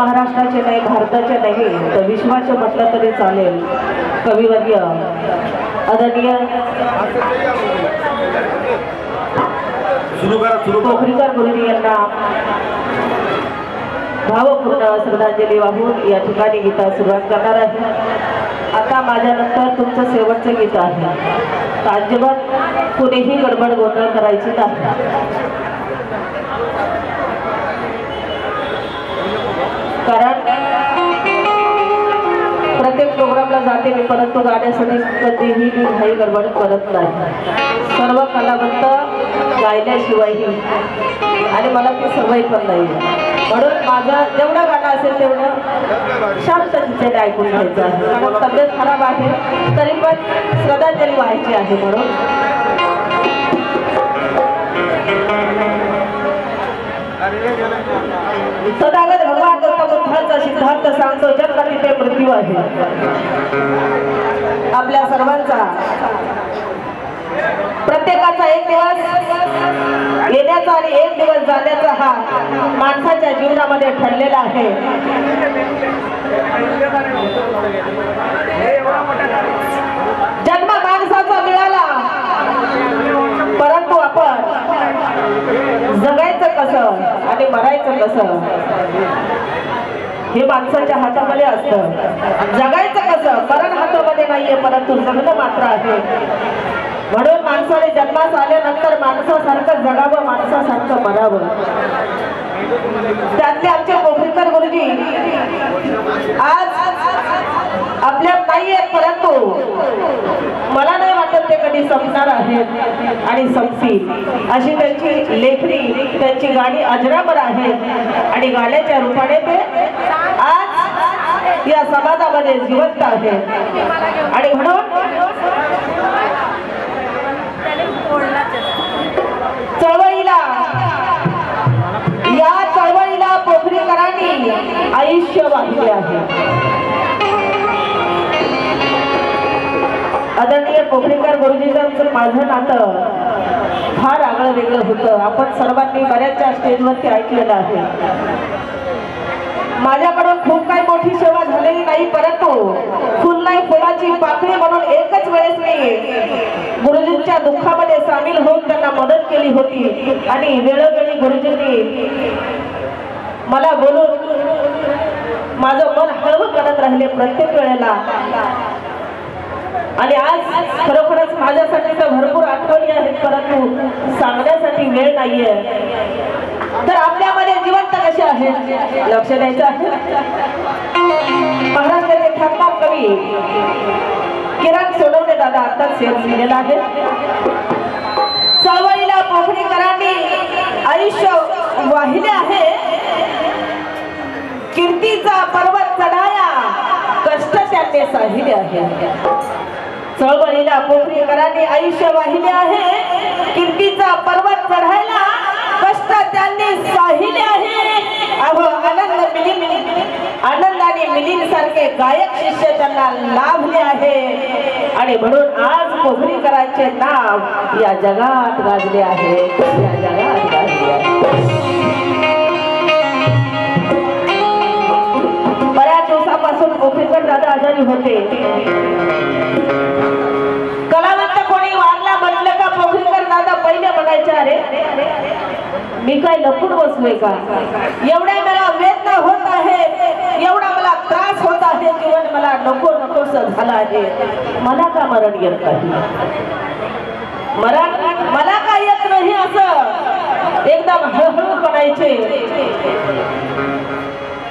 महाराष्ट्राचे नाही भारताचे नाही तर विश्वाचे म्हटलं तरी चालेल. कविवर्य आदरणीय कोपरीकर गुरुजी यांना भावपूर्ण श्रद्धांजली वाहून या ठिकाणी गीता सुरुवात करणार आहे. आता माझ्यानंतर तुमचं शेवटचं गीत आहे. तर अजिबात कुणीही गडबड गोंधळ करायची नाही. कारण प्रत्येक प्रोग्रामला जाते मी परंतु गाण्यासाठी कधीही मी घाई गडबड करत नाही. सर्व कलावंत गायल्याशिवायही आणि मला ती सवय पण नाही. म्हणून माझं जेवढं गाणं असेल तेवढं शांत तिथे ऐकून घ्यायचं आहे. कारण तब्येत खराब आहे तरी पण श्रद्धांजली व्हायची आहे म्हणून. सदागत भगवान. गौतम सिद्धांत सांगतो जन्म तिथे मृत्यू आहे. आपल्या सर्वांचा. प्रत्येकाचा एक दिवस येण्याचा आणि एक दिवस जाण्याचा हा माणसाच्या जीवनामध्ये ठरलेला आहे. जन्म माणसाचा मिळाला परंतु आपण जगायचं कसं आणि मरायचं कसं? हे माणसाच्या हातामध्ये असतं. जगायचं कसं? मरण हातामध्ये नाहीये परंतु जगणं मात्र आहे. म्हणून माणसाने जन्मास आल्यानंतर माणसासारखं जगावं माणसासारखं मरावं. त्यातले आमचे कोकणकर गुरुजी आज आपल्यात नाही आहेत परंतु मला नाही वाटत ते कधी संपणार आहेत आणि संपतील. अशी त्यांची लेखणी त्यांची गाणी अजरामर आहे आणि गाण्याच्या रूपाने ते या समाजामध्ये जिवंत आहे. आणि म्हणून चळवळीला या चळवळीला पोखरीकरांनी आयुष्य वाहिले आहे. आदरणीय पोखरीकर गुरुजींचं माझं नातं फार आगळं वेगळं होतं. आपण सर्वांनी बऱ्याचशा स्टेजवरती ऐकलेलं आहे. माझ्याकडून खूप काही मोठी सेवा झालेली नाही परंतु फुल नाही फुलाची पाकळी म्हणून एकच वेळेस मी गुरुजींच्या दुःखामध्ये सामील होऊन त्यांना मदत केली होती. आणि वेळोवेळी गुरुजींनी मला बोलून माझं मन हळवं करत राहिले प्रत्येक वेळेला. आणि आज खरोखरच माझ्यासाठी तर भरपूर आठवणी आहेत परंतु सांगण्यासाठी वेळ नाहीये. तर आपल्या लक्ष द्यायचं आहे. कवी किरण सोडवले दादा आताच सेव लिहिलेला आहे. चळवळीला पोखरीकरांनी आयुष्य वाहिले आहे. कीर्तीचा पर्वत चढाया कष्ट त्यांनी साहिले आहे. चळवळीला पोखरीकरांनी आयुष्य वाहिले आहे. कीर्तीचा पर्वत चढायला कष्ट त्यांनी साहिले आहे. अहो आनंद मिलिन आनंद आणि मिलिन सारखे गायक शिष्य त्यांना लाभले आहे. आणि म्हणून आज कोभरीकरांचे नाव या जगात गाजले आहे. या जगात गाजले आहे. बऱ्याच दिवसापासून कोभरीकर दादा आजारी होते. मी काय लपून बसलोय का? एवढ्या मला वेदना होत आहे एवढा मला त्रास होत आहे जीवन मला नको नकोस झाला आहे. मला का मरण येत नाही? मरण मला का येत नाही असं? एकदम हळूहळू म्हणायचे.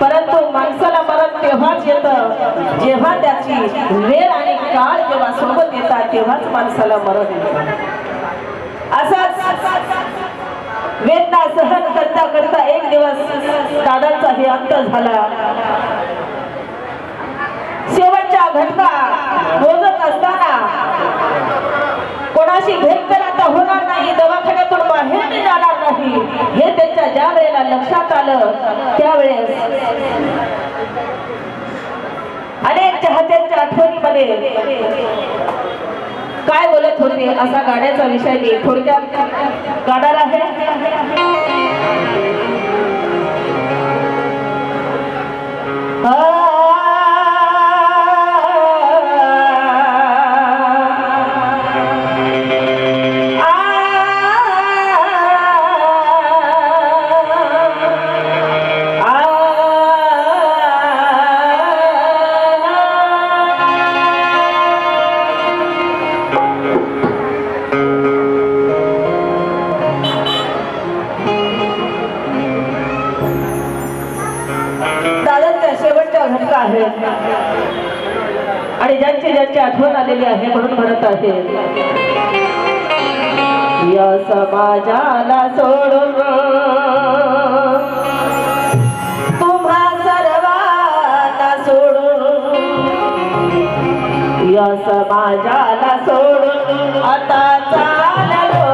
परंतु माणसाला मरण तेव्हाच येतं जेव्हा त्याची वेळ आणि काळ जेव्हा सोबत येतात तेव्हाच माणसाला मरण येतं. वेदना सहन करता करता एक दिवस दादांचा हे अंत झाला. शेवटच्या घटना मोजत असताना कोणाशी भेट तर आता होणार नाही दवाखान्यातून बाहेर जाणार नाही हे त्यांच्या ज्या वेळेला लक्षात आलं त्यावेळेस अनेक चाहत्यांच्या आठवणीमध्ये काय बोलत होते? असा गाण्याचा विषय नाही थोडक्यात गाणार आहे. केल्याची आठवण आलेली आहे म्हणून म्हणत आहे. या समाजाला सोडून तुम्हा सर्वांना सोडून या समाजाला सोडून आता चाललो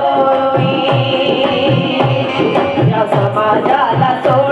या समाजाला सोडून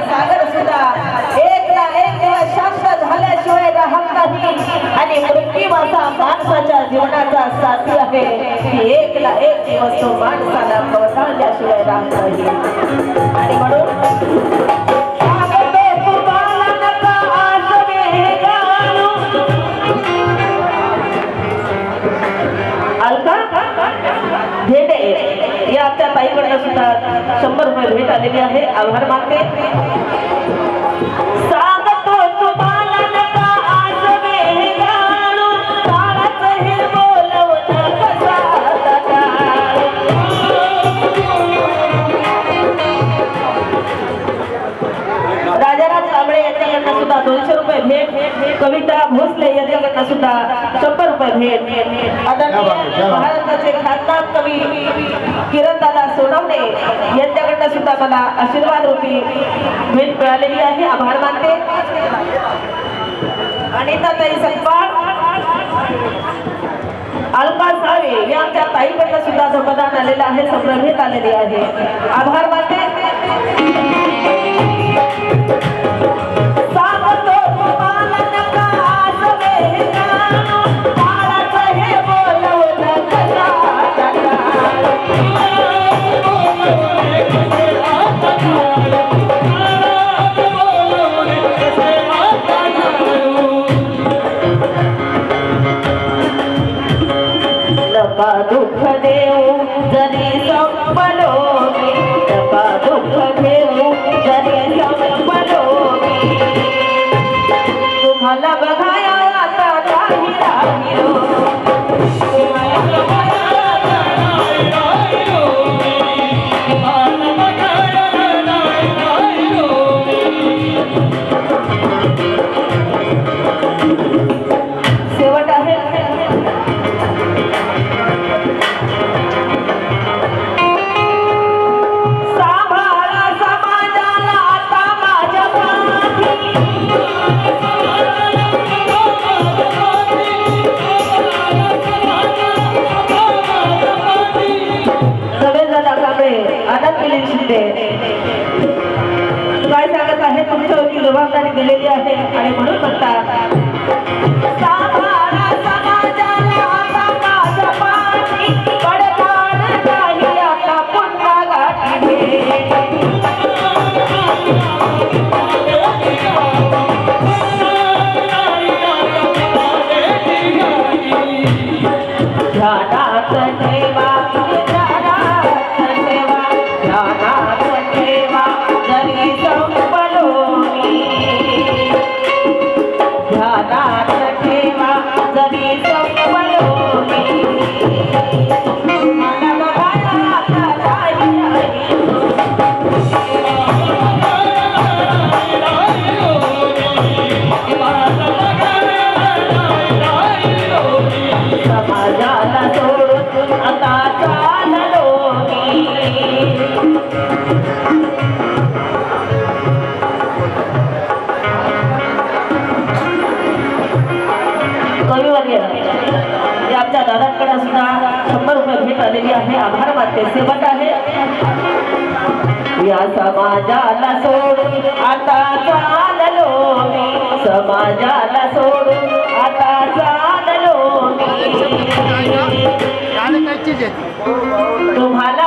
सागर सुद्धा एकला एक दिवस शांत झाल्याशिवाय राहत नाही. आणि मृत्यू असा माणसाच्या जीवनाचा साथी आहे. की एक एक दिवस तो माणसाला कोसळल्याशिवाय राहत नाही. आणि म्हणून यांना सुद्धा शंभर रुपये भेट आलेली आहे. आभार मानते. दोनशे रुपये भेट. कविता भोसले यांच्याकडनं सुद्धा शंभर रुपये भेट. आता महाराष्ट्राचे ख्यातनाम कवी किरणदादा सोनवणे यांच्याकडनं सुद्धा मला आशीर्वाद रूपी भेट मिळालेली आहे. आभार मानते. अनिताताई सकपाळ अल्पा सावे या आमच्या ताईकडनं सुद्धा समाधान आलेलं आहे संभ्रमित आलेली आहे. आभार मानते. de आहे तुमच्यावरती जबाबदारी दिलेली आहे आणि म्हणून म्हणतात. समाजाला सोडून आता चाललो मी. कविवर्य हे आमच्या दादांकडे सुद्धा शंभर रुपये भेट आलेली आहे. आभार मानते. सेवक आहे. या समाजाला सोडून आता चाललो मी. समाजाला सोडून आता चाललो নিচে যেতে ভালো